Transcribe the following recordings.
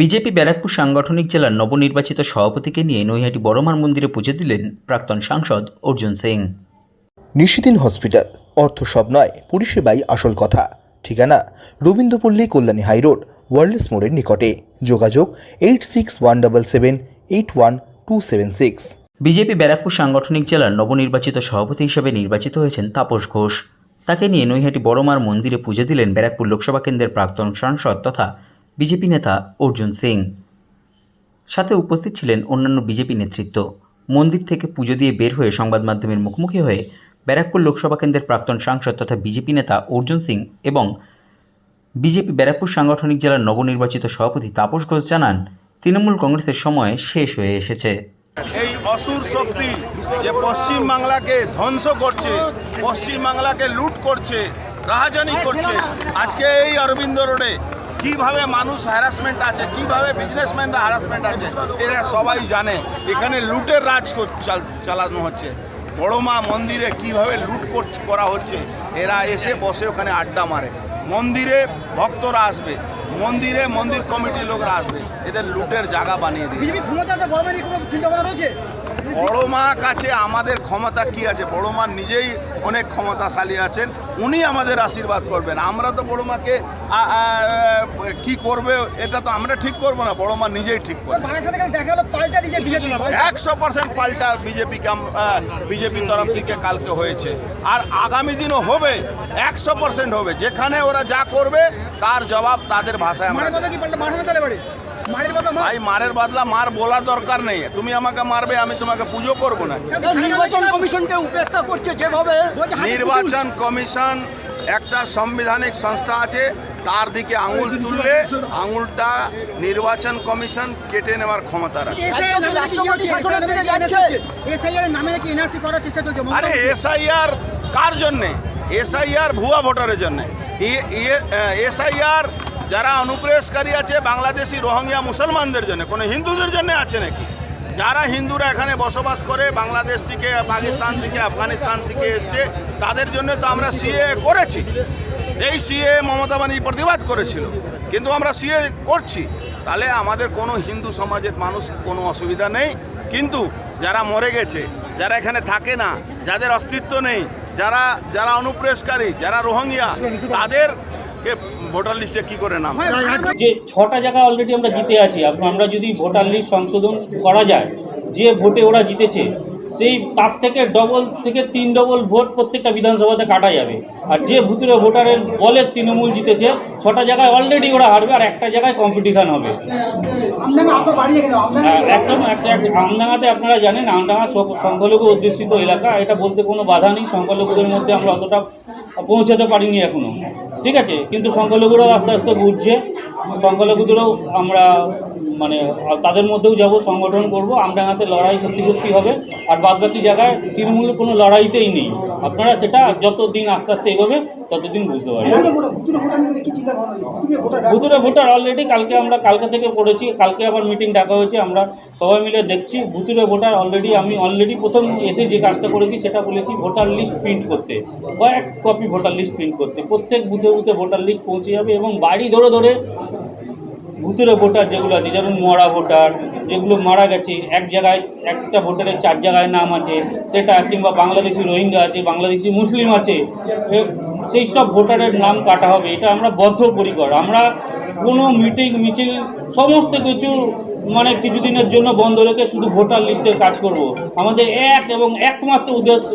BJP Barrackpore সাংগঠনিক জেলার নবনির্বাচিত সভাপতিকে নিয়ে নৈহাটি বড়মার মন্দিরে পুজো দিলেন প্রাক্তন সাংসদ অর্জুন সিং। নিশিদিন হসপিটাল অর্থ সব নয় পরিষেবাই আসল কথা। ঠিকানা রবীন্দ্রপল্লী কল্যাণী হাইরোড ওয়ার্ল্ডস মোড়ের নিকটে। যোগাযোগ eight six one double seven eight one two seven six. BJP Barrackpore সাংগঠনিক জেলার নবনির্বাচিত সভাপতি হিসেবে নির্বাচিত হয়েছেন তাপস ঘোষ। তাকে নিয়ে নৈহাটি বড়মার মন্দিরে পুজো দিলেন ব্যারাকপুর লোকসভা কেন্দ্রের প্রাক্তন সাংসদ তথা বিজেপি নেতা অর্জুন সিং। সাথে উপস্থিত ছিলেন অন্যান্য বিজেপি নেতৃত্ব। মন্দির থেকে পুজো দিয়ে বের হয়ে সংবাদ মাধ্যমের মুখোমুখি হয়ে ব্যারাকপুর লোকসভা কেন্দ্রের প্রাক্তন সাংসদ তথা বিজেপি নেতা অর্জুন সিং এবং বিজেপি ব্যারাকপুর সাংগঠনিক জেলার নবনির্বাচিত সভাপতি তাপস ঘোষ জানান, তৃণমূল কংগ্রেসের সময় শেষ হয়ে এসেছে। এই অসুর শক্তি যে পশ্চিম বাংলাকে ধ্বংস করছে, পশ্চিম বাংলাকে লুট করছে, রাহাজানি করছে, আজকে এই অরবিন্দ রোডে কীভাবে মানুষ হ্যারাসমেন্ট আছে, কীভাবে বিজনেসম্যানরা হ্যারাসমেন্ট আছে, এরা সবাই জানে। এখানে লুটের রাজ চালানো হচ্ছে। বড় মা মন্দিরে কীভাবে লুট কর- হচ্ছে, এরা এসে বসে ওখানে আড্ডা মারে। মন্দিরে ভক্তরা আসবে, মন্দিরে মন্দির কমিটির লোকরা আসবে, এদের লুটের জায়গা বানিয়ে ক্ষমতাটা বড় মা কাছে আমাদের ক্ষমতা কি আছে? বড় মা নিজেই অনেক ক্ষমতাশালী আছেন উনি আমাদের আশীর্বাদ করবেন। আমরা তো বড় মাকে কি করবে এটা তো আমরা ঠিক করব না বড় মা নিজেই ঠিক করবে। বিজেপি একশো পার্সেন্ট পাল্টা বিজেপি বিজেপির তরফ থেকে কালকে হয়েছে। আর আগামী দিনও হবে একশো পার্সেন্ট হবে। যেখানে ওরা যা করবে তার জবাব তাদের ভাষায় আমরা ভাই মারের বদলা মার বলার দরকার নেই। তুমি আমাকে মারবে আমি তোমাকে পুজো করব না। নির্বাচন কমিশনকে উপেক্ষা করছে যেভাবে। নির্বাচন কমিশন একটা সাংবিধানিক সংস্থা আছে তার দিকে আঙুল তুললে আঙুলটা নির্বাচন কমিশন কেটে নেওয়ার ক্ষমতা রাখে। রাষ্ট্রপতি শাসনের দিকে যাচ্ছে। এসআইআর নামে নাকি এনআরসি করার চেষ্টা আরে এসআইআর কার জন্যে? এসআইআর ভুয়া ভোটারের জন্যে। এসআইআর যারা অনুপ্রবেশকারী আছে বাংলাদেশি রোহিঙ্গা মুসলমানদের জন্য, কোনো হিন্দুদের জন্য আছে নাকি? যারা হিন্দুরা এখানে বসবাস করে, বাংলাদেশ থেকে, পাকিস্তান থেকে, আফগানিস্তান থেকে এসছে, তাদের জন্য তো আমরা সিএ করেছি। এই সিএ মমতা বাণী প্রতিবাদ করেছিল, কিন্তু আমরা সিএ করছি। তাহলে আমাদের কোনো হিন্দু সমাজের মানুষ কোনো অসুবিধা নেই। কিন্তু যারা মরে গেছে, যারা এখানে থাকে না, যাদের অস্তিত্ব নেই, যারা যারা অনুপ্রবেশকারী যারা রোহিঙ্গিয়া তাদেরকে ভোটার লিস্টে কি করে নাম? যে ছটা জায়গা অলরেডি আমরা জিতে আছি। আমরা যদি ভোটার লিস্ট সংশোধন করা যায় যে ভোটে ওরা জিতেছে সেই তার থেকে ডবল থেকে তিন ডবল ভোট প্রত্যেকটা বিধানসভাতে কাটা যাবে। আর যে ভুতুরে ভোটারের বলে তৃণমূল জিতেছে ছটা জায়গায় অলরেডি ওরা হারবে আর একটা জায়গায় কম্পিটিশান হবে। হ্যাঁ, একদম আমডাঙ্গাতে আপনারা জানেন আমডাঙ্গা সব- সংখ্যালঘু অধ্যুষিত এলাকা এটা বলতে কোনো বাধা নেই সংখ্যালঘুদের মধ্যে আমরা অতটা পৌঁছাতে পারিনি এখনও। ঠিক আছে? কিন্তু সংখ্যালঘুরাও আস্তে আস্তে বুঝছে সংখ্যালঘুদেরও আমরা মানে তাদের মধ্যেও যাব সংগঠন করব। আমডাঙ্গাতে লড়াই সত্যি সত্যি হবে। আর বাদবাকি জায়গায় তৃণমূলের কোনো লড়াইতেই নেই। আপনারা সেটা যত দিন আস্তে আস্তে এগোবে ততদিন বুঝতে পারবেন। ভুতুরে ভোটার অলরেডি কালকে আমরা কালকে থেকে পড়েছি কালকে আবার মিটিং ডাকা হয়েছে। আমরা সবাই মিলে দেখছি ভুতুরে ভোটার অলরেডি আমি অলরেডি প্রথম এসে যে কাজটা করেছি সেটা বলেছি ভোটার লিস্ট প্রিন্ট করতে। কয়েক কপি ভোটার লিস্ট প্রিন্ট করতে। প্রত্যেক বুথে বুথে ভোটার লিস্ট পৌঁছে যাবে এবং বাড়ি ধরে ধরে ভুতুরে ভোটার যেগুলো আছে, যেমন মরা ভোটার, যেগুলো মারা গেছে, এক জায়গায়, একটা ভোটারের চার জায়গায় নাম আছে, সেটা কিংবা বাংলাদেশি রোহিঙ্গা আছে, বাংলাদেশি মুসলিম আছে সেই সব ভোটারের নাম কাটা হবে, এটা আমরা বদ্ধপরিকর। আমরা কোনো মিটিং, মিছিল, সমস্ত কিছু মানে কিছুদিনের জন্য বন্ধ রেখে শুধু ভোটার লিস্টের কাজ করব। আমাদের এক এবং একমাত্র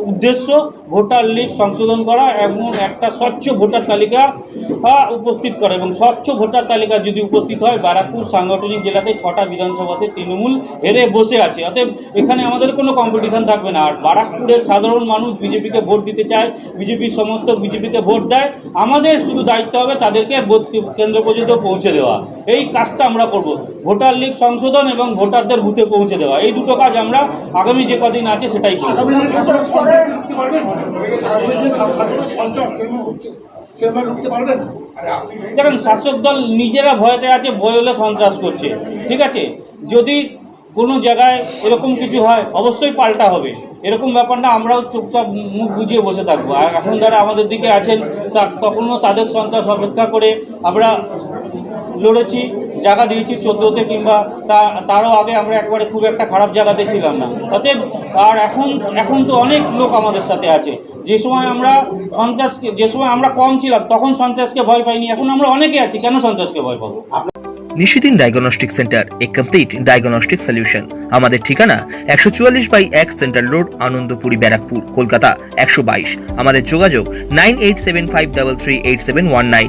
উদ্দেশ্য ভোটার লিস্ট সংশোধন করা এবং একটা স্বচ্ছ ভোটার তালিকা উপস্থিত করা এবং স্বচ্ছ ভোটার তালিকা যদি উপস্থিত হয় বারাকপুর সাংগঠনিক জেলাতে ছটা বিধানসভাতে তৃণমূল হেরে বসে আছে। অতএব এখানে আমাদের কোনো কম্পিটিশন থাকবে না। আর বারাকপুরের সাধারণ মানুষ বিজেপিকে ভোট দিতে চায় বিজেপির সমর্থক বিজেপিকে ভোট দেয়, আমাদের শুধু দায়িত্ব হবে তাদেরকে ভোট কেন্দ্র পর্যন্ত পৌঁছে দেওয়া। এই কাজটা আমরা করব। ভোটার লিগ সংশোধন এবং ভোটারদের বুথে পৌঁছে দেওয়া। এই দুটো কাজ আমরা আগামী যে কদিন আছে সেটাই করব। দেখেন শাসক দল নিজেরা ভয়তে আছে ভয় হলে সন্ত্রাস করছে। ঠিক আছে? যদি কোনো জায়গায় এরকম কিছু হয় অবশ্যই পাল্টা হবে। এরকম ব্যাপার না আমরাও চুপচাপ মুখ বুঝিয়ে বসে থাকব। আর এখন যারা আমাদের দিকে আছেন তা তখনও তাদের সন্ত্রাস অপেক্ষা করে আমরা লড়েছি। জায়গা দিয়েছি চোদ্দোতে কিংবা তারও আগে আমরা একবারে খুব একটা খারাপ জায়গাতে ছিলাম না। অতএব, আর এখন এখন তো অনেক লোক আমাদের সাথে আছে। যে সময় আমরা সন্ত্রাসকে, যে সময় আমরা কম ছিলাম, তখন সন্ত্রাসকে ভয় পাইনি। এখন আমরা অনেকে আছি, কেন সন্ত্রাসকে ভয় পাবো? Nishidin diagnostic centre, a complete diagnostic solution. আমাদের ঠিকানা একশো চুয়াল্লিশ বাই এক সেন্ট্রাল রোড, আনন্দপুরি ব্যারাকপুর, কলকাতা, একশো বাইশ। আমাদের যোগাযোগ nine eight seven five double three eight seven one nine.